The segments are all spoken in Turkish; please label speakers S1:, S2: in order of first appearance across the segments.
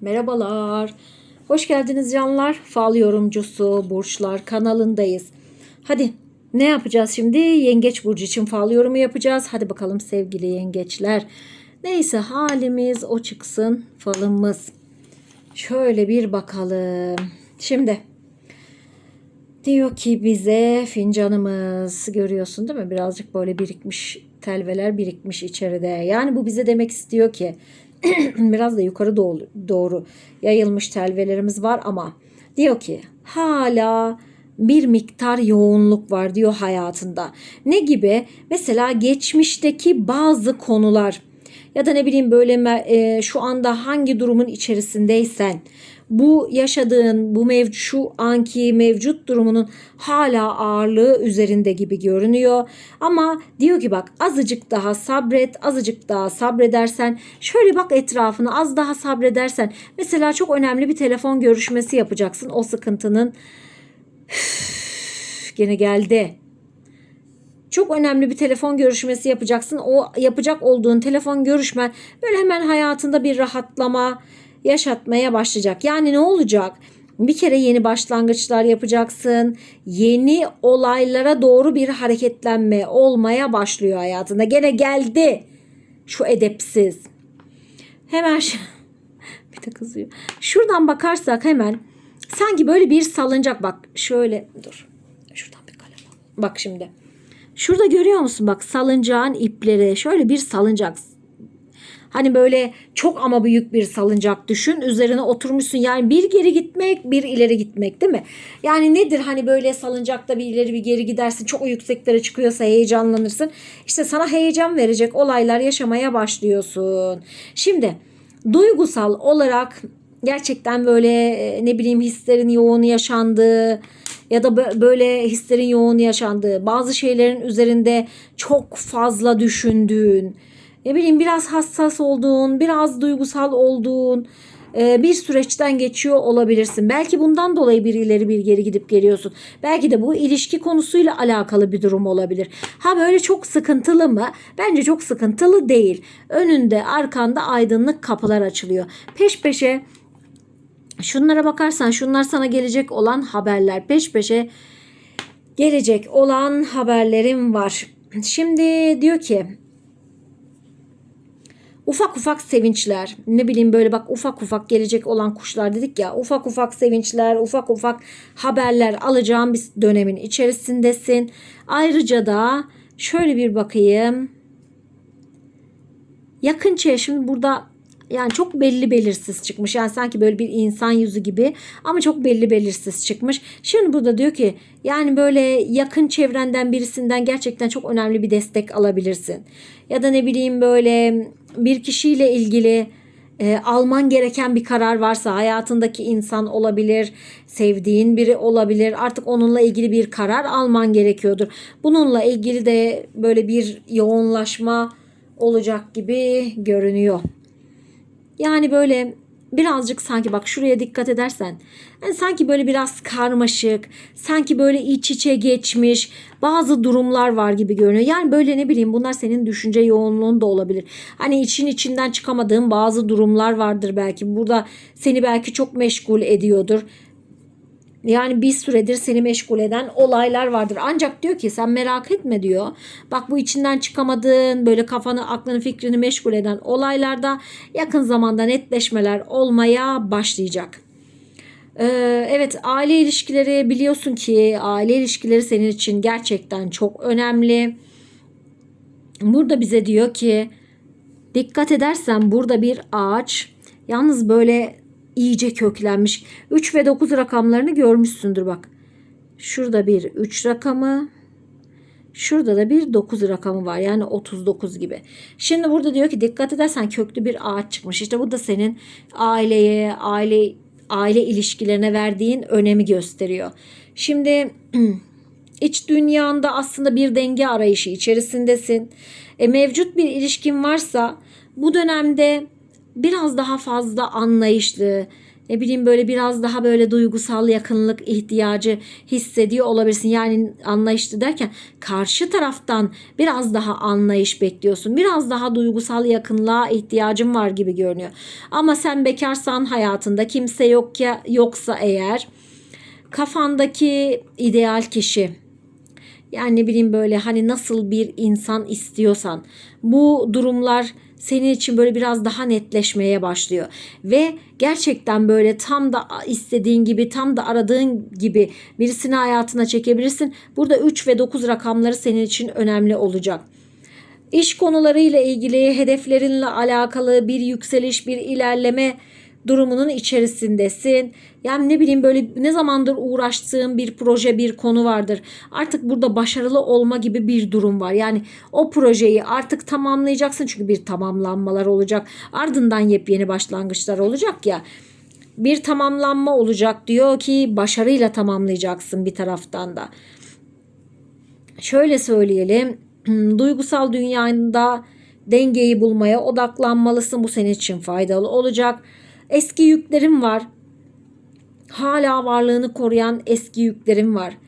S1: Merhabalar. Hoş geldiniz canlar. Fal yorumcusu Burçlar kanalındayız. Hadi ne yapacağız şimdi? Yengeç burcu için fal yorumu yapacağız. Hadi bakalım sevgili yengeçler. Neyse halimiz o çıksın falımız. Şöyle bir bakalım. Şimdi diyor ki bize fincanımız görüyorsun değil mi? Birazcık böyle birikmiş telveler birikmiş içeride. Yani bu bize demek istiyor ki biraz da yukarı doğru, doğru yayılmış telvelerimiz var ama diyor ki hala bir miktar yoğunluk var diyor hayatında. Ne gibi? Mesela geçmişteki bazı konular ya da ne bileyim böyle e, şu anda hangi durumun içerisindeysen bu yaşadığın bu mev şu anki mevcut durumunun hala ağırlığı üzerinde gibi görünüyor. Ama diyor ki bak azıcık daha sabret, azıcık daha sabredersen, şöyle bak etrafına az daha sabredersen mesela çok önemli bir telefon görüşmesi yapacaksın. O sıkıntının Üf, gene geldi. Çok önemli bir telefon görüşmesi yapacaksın. O yapacak olduğun telefon görüşmen böyle hemen hayatında bir rahatlama yaşatmaya başlayacak. Yani ne olacak? Bir kere yeni başlangıçlar yapacaksın. Yeni olaylara doğru bir hareketlenme olmaya başlıyor hayatında. Gene geldi şu edepsiz. Hemen bir de kızıyor. Şuradan bakarsak hemen sanki böyle bir salıncak bak şöyle dur. Şuradan bir kalem al. Bak şimdi. Şurada görüyor musun bak salıncağın ipleri şöyle bir salıncak. Hani böyle çok ama büyük bir salıncak düşün. Üzerine oturmuşsun. Yani bir geri gitmek, bir ileri gitmek değil mi? Yani nedir hani böyle salıncakta bir ileri bir geri gidersin. Çok yükseklere çıkıyorsa heyecanlanırsın. İşte sana heyecan verecek olaylar yaşamaya başlıyorsun. Şimdi duygusal olarak gerçekten böyle e, ne bileyim hislerin yoğun yaşandığı ya da bö- böyle hislerin yoğun yaşandığı bazı şeylerin üzerinde çok fazla düşündüğün ne bileyim biraz hassas olduğun biraz duygusal olduğun e, bir süreçten geçiyor olabilirsin. Belki bundan dolayı bir ileri bir geri gidip geliyorsun. Belki de bu ilişki konusuyla alakalı bir durum olabilir. Ha böyle çok sıkıntılı mı? Bence çok sıkıntılı değil. Önünde arkanda aydınlık kapılar açılıyor. Peş peşe şunlara bakarsan şunlar sana gelecek olan haberler peş peşe gelecek olan haberlerim var. Şimdi diyor ki ufak ufak sevinçler ne bileyim böyle bak ufak ufak gelecek olan kuşlar dedik ya ufak ufak sevinçler ufak ufak haberler alacağım bir dönemin içerisindesin. Ayrıca da şöyle bir bakayım yakın çevre şimdi burada yani çok belli belirsiz çıkmış. Yani sanki böyle bir insan yüzü gibi ama çok belli belirsiz çıkmış. Şimdi burada diyor ki yani böyle yakın çevrenden birisinden gerçekten çok önemli bir destek alabilirsin. Ya da ne bileyim böyle bir kişiyle ilgili e, alman gereken bir karar varsa hayatındaki insan olabilir, sevdiğin biri olabilir. Artık onunla ilgili bir karar alman gerekiyordur. Bununla ilgili de böyle bir yoğunlaşma olacak gibi görünüyor. Yani böyle birazcık sanki bak şuraya dikkat edersen yani sanki böyle biraz karmaşık sanki böyle iç içe geçmiş bazı durumlar var gibi görünüyor. Yani böyle ne bileyim bunlar senin düşünce yoğunluğun da olabilir. Hani için içinden çıkamadığın bazı durumlar vardır belki. Burada seni belki çok meşgul ediyordur. Yani bir süredir seni meşgul eden olaylar vardır. Ancak diyor ki sen merak etme diyor. Bak bu içinden çıkamadığın böyle kafanı aklını fikrini meşgul eden olaylarda yakın zamanda netleşmeler olmaya başlayacak. Ee, evet aile ilişkileri biliyorsun ki aile ilişkileri senin için gerçekten çok önemli. Burada bize diyor ki dikkat edersen burada bir ağaç yalnız böyle iyice köklenmiş. 3 ve 9 rakamlarını görmüşsündür bak. Şurada bir 3 rakamı, şurada da bir 9 rakamı var. Yani 39 gibi. Şimdi burada diyor ki dikkat edersen köklü bir ağaç çıkmış. İşte bu da senin aileye, aile aile ilişkilerine verdiğin önemi gösteriyor. Şimdi iç dünyanda aslında bir denge arayışı içerisindesin. E, mevcut bir ilişkin varsa bu dönemde biraz daha fazla anlayışlı, ne bileyim böyle biraz daha böyle duygusal yakınlık ihtiyacı hissediyor olabilirsin. Yani anlayışlı derken karşı taraftan biraz daha anlayış bekliyorsun. Biraz daha duygusal yakınlığa ihtiyacın var gibi görünüyor. Ama sen bekarsan hayatında kimse yok ya yoksa eğer kafandaki ideal kişi yani ne bileyim böyle hani nasıl bir insan istiyorsan bu durumlar senin için böyle biraz daha netleşmeye başlıyor. Ve gerçekten böyle tam da istediğin gibi tam da aradığın gibi birisini hayatına çekebilirsin. Burada 3 ve 9 rakamları senin için önemli olacak. İş konularıyla ilgili hedeflerinle alakalı bir yükseliş, bir ilerleme durumunun içerisindesin. Yani ne bileyim böyle ne zamandır uğraştığın bir proje, bir konu vardır. Artık burada başarılı olma gibi bir durum var. Yani o projeyi artık tamamlayacaksın çünkü bir tamamlanmalar olacak. Ardından yepyeni başlangıçlar olacak ya. Bir tamamlanma olacak diyor ki başarıyla tamamlayacaksın bir taraftan da. Şöyle söyleyelim. Duygusal dünyanda dengeyi bulmaya odaklanmalısın. Bu senin için faydalı olacak. Eski yüklerim var. Hala varlığını koruyan eski yüklerim var.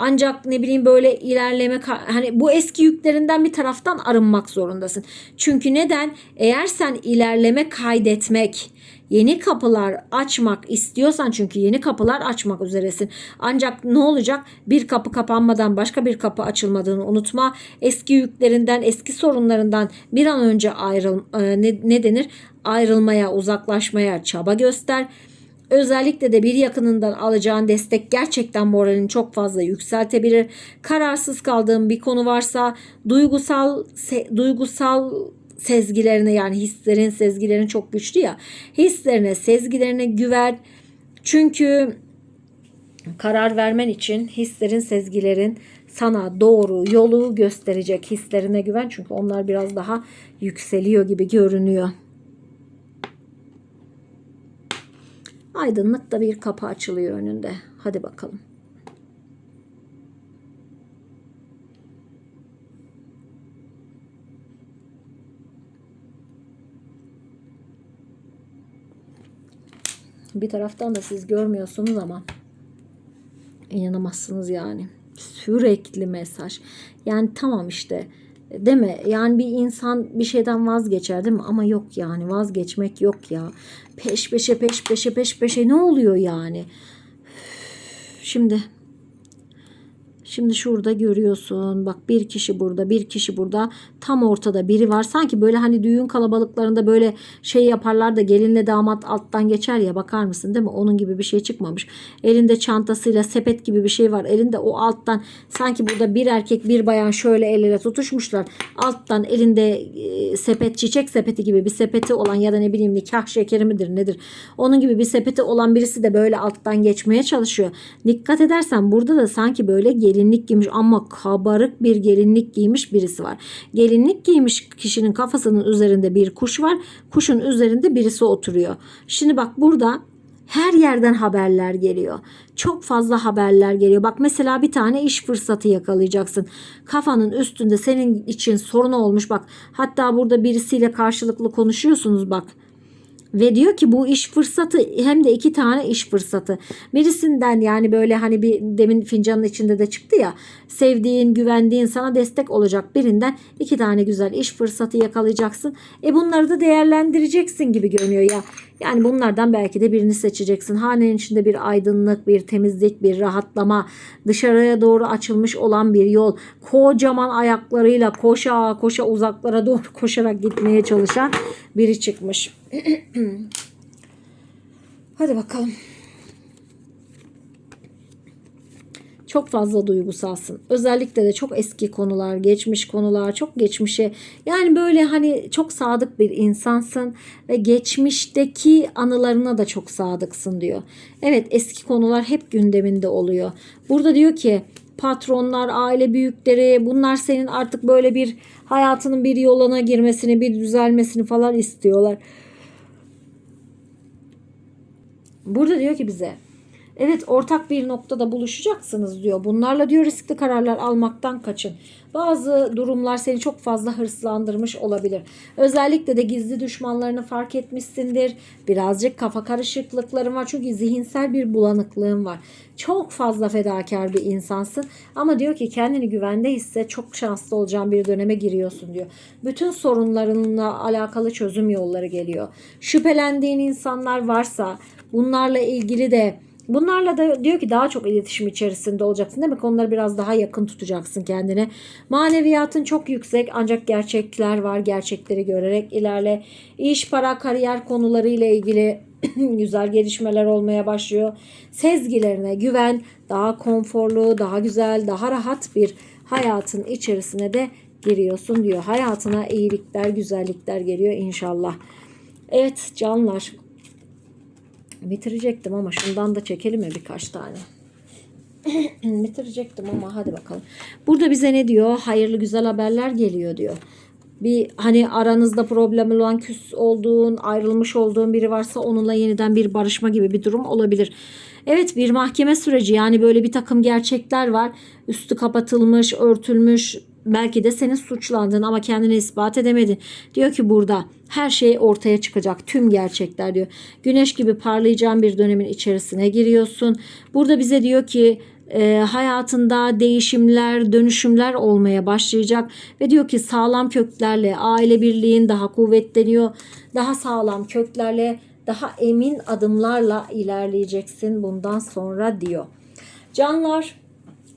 S1: Ancak ne bileyim böyle ilerleme hani bu eski yüklerinden bir taraftan arınmak zorundasın. Çünkü neden? Eğer sen ilerleme kaydetmek, yeni kapılar açmak istiyorsan çünkü yeni kapılar açmak üzeresin. Ancak ne olacak? Bir kapı kapanmadan başka bir kapı açılmadığını unutma. Eski yüklerinden, eski sorunlarından bir an önce ayrıl ne, ne denir? Ayrılmaya, uzaklaşmaya çaba göster. Özellikle de bir yakınından alacağın destek gerçekten moralini çok fazla yükseltebilir. Kararsız kaldığın bir konu varsa duygusal se, duygusal sezgilerine yani hislerin sezgilerin çok güçlü ya hislerine sezgilerine güven çünkü karar vermen için hislerin sezgilerin sana doğru yolu gösterecek hislerine güven çünkü onlar biraz daha yükseliyor gibi görünüyor. Aydınlık da bir kapı açılıyor önünde. Hadi bakalım. Bir taraftan da siz görmüyorsunuz ama inanamazsınız yani. Sürekli mesaj. Yani tamam işte değil mi? Yani bir insan bir şeyden vazgeçer değil mi? Ama yok yani vazgeçmek yok ya. Peş peşe peş peşe peş peşe ne oluyor yani? Şimdi Şimdi şurada görüyorsun. Bak bir kişi burada, bir kişi burada. Tam ortada biri var. Sanki böyle hani düğün kalabalıklarında böyle şey yaparlar da gelinle damat alttan geçer ya bakar mısın değil mi? Onun gibi bir şey çıkmamış. Elinde çantasıyla sepet gibi bir şey var. Elinde o alttan sanki burada bir erkek bir bayan şöyle el ele tutuşmuşlar. Alttan elinde e, sepet çiçek sepeti gibi bir sepeti olan ya da ne bileyim nikah şekeri midir nedir? Onun gibi bir sepeti olan birisi de böyle alttan geçmeye çalışıyor. Dikkat edersen burada da sanki böyle gelin gelinlik giymiş ama kabarık bir gelinlik giymiş birisi var. Gelinlik giymiş kişinin kafasının üzerinde bir kuş var. Kuşun üzerinde birisi oturuyor. Şimdi bak burada her yerden haberler geliyor. Çok fazla haberler geliyor. Bak mesela bir tane iş fırsatı yakalayacaksın. Kafanın üstünde senin için sorun olmuş. Bak hatta burada birisiyle karşılıklı konuşuyorsunuz bak. Ve diyor ki bu iş fırsatı hem de iki tane iş fırsatı. Birisinden yani böyle hani bir demin fincanın içinde de çıktı ya sevdiğin, güvendiğin, sana destek olacak birinden iki tane güzel iş fırsatı yakalayacaksın. E bunları da değerlendireceksin gibi görünüyor ya. Yani bunlardan belki de birini seçeceksin. Hanenin içinde bir aydınlık, bir temizlik, bir rahatlama, dışarıya doğru açılmış olan bir yol. Kocaman ayaklarıyla koşa koşa uzaklara doğru koşarak gitmeye çalışan biri çıkmış. Hadi bakalım. çok fazla duygusalsın. Özellikle de çok eski konular, geçmiş konular, çok geçmişe yani böyle hani çok sadık bir insansın ve geçmişteki anılarına da çok sadıksın diyor. Evet eski konular hep gündeminde oluyor. Burada diyor ki patronlar, aile büyükleri bunlar senin artık böyle bir hayatının bir yoluna girmesini, bir düzelmesini falan istiyorlar. Burada diyor ki bize Evet ortak bir noktada buluşacaksınız diyor. Bunlarla diyor riskli kararlar almaktan kaçın. Bazı durumlar seni çok fazla hırslandırmış olabilir. Özellikle de gizli düşmanlarını fark etmişsindir. Birazcık kafa karışıklıkların var çünkü zihinsel bir bulanıklığın var. Çok fazla fedakar bir insansın ama diyor ki kendini güvende hisse çok şanslı olacağın bir döneme giriyorsun diyor. Bütün sorunlarınla alakalı çözüm yolları geliyor. Şüphelendiğin insanlar varsa bunlarla ilgili de Bunlarla da diyor ki daha çok iletişim içerisinde olacaksın. Demek onları biraz daha yakın tutacaksın kendine. Maneviyatın çok yüksek ancak gerçekler var. Gerçekleri görerek ilerle. İş, para, kariyer konularıyla ilgili güzel gelişmeler olmaya başlıyor. Sezgilerine güven, daha konforlu, daha güzel, daha rahat bir hayatın içerisine de giriyorsun diyor. Hayatına iyilikler, güzellikler geliyor inşallah. Evet canlar Bitirecektim ama şundan da çekelim mi birkaç tane? Bitirecektim ama hadi bakalım. Burada bize ne diyor? Hayırlı güzel haberler geliyor diyor. Bir hani aranızda problem olan küs olduğun, ayrılmış olduğun biri varsa onunla yeniden bir barışma gibi bir durum olabilir. Evet bir mahkeme süreci yani böyle bir takım gerçekler var. Üstü kapatılmış, örtülmüş, belki de senin suçlandın ama kendini ispat edemedin. Diyor ki burada her şey ortaya çıkacak. Tüm gerçekler diyor. Güneş gibi parlayacağın bir dönemin içerisine giriyorsun. Burada bize diyor ki e, hayatında değişimler, dönüşümler olmaya başlayacak ve diyor ki sağlam köklerle aile birliğin daha kuvvetleniyor. Daha sağlam köklerle, daha emin adımlarla ilerleyeceksin bundan sonra diyor. Canlar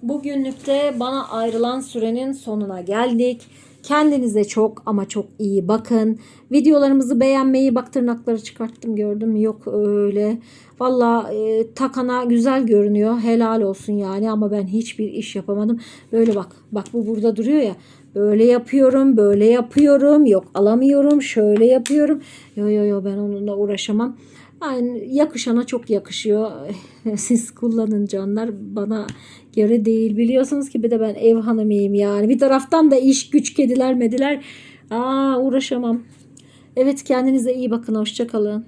S1: Bugünlükte bana ayrılan sürenin sonuna geldik. Kendinize çok ama çok iyi bakın. Videolarımızı beğenmeyi bak tırnakları çıkarttım gördüm? Yok öyle. Valla e, takana güzel görünüyor. Helal olsun yani ama ben hiçbir iş yapamadım. Böyle bak. Bak bu burada duruyor ya. Böyle yapıyorum, böyle yapıyorum. Yok alamıyorum, şöyle yapıyorum. Yo yo yo ben onunla uğraşamam. Yani yakışana çok yakışıyor. Siz kullanın canlar. Bana göre değil. Biliyorsunuz ki bir de ben ev hanımıyım yani. Bir taraftan da iş güç kediler mediler. Aa uğraşamam. Evet kendinize iyi bakın. Hoşçakalın.